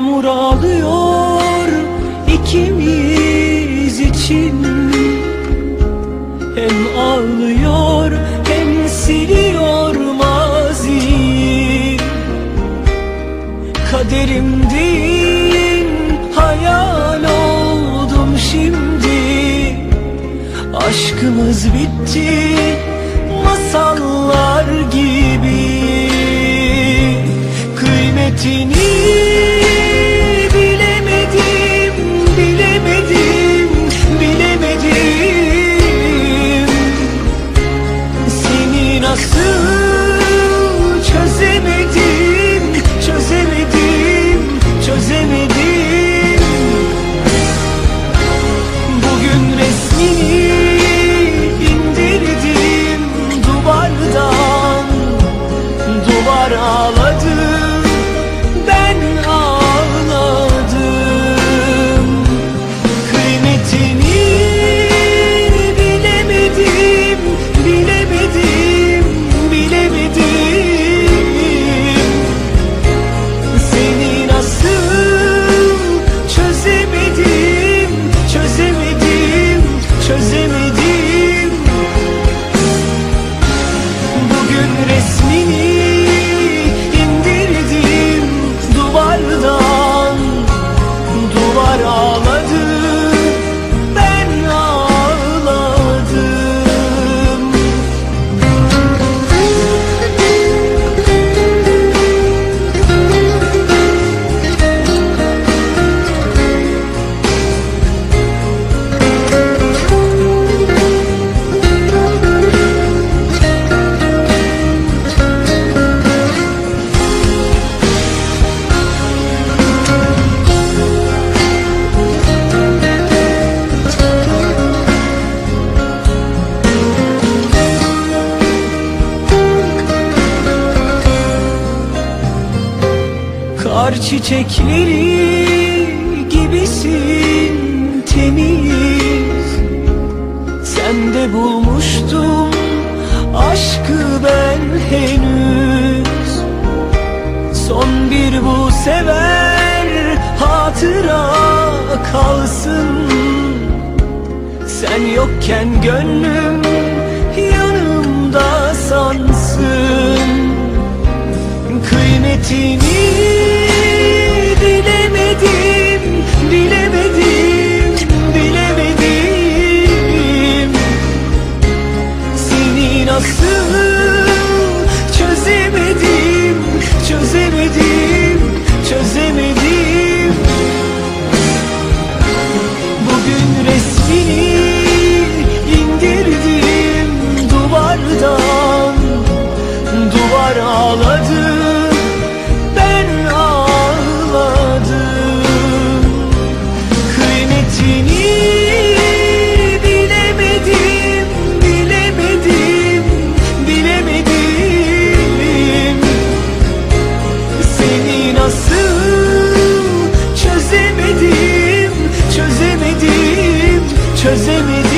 Yağmur ağlıyor ikimiz için. Hem ağlıyor hem siliyor maziyi. Kaderimdin hayal oldum şimdi. Aşkımız bitti masallar gibi. Kıymetini Kar çiçekleri gibisin temiz. Sende bulmuştum aşkı ben henüz. Son bir bu sever hatıra kalsın. Sen yokken gönlüm yanımda sansın. Kıymetini Onlar ağladı Ben ağladım. Kıymetini Bilemedim Bilemedim Bilemedim. Seni nasıl Çözemedim Çözemedim Çözemedim.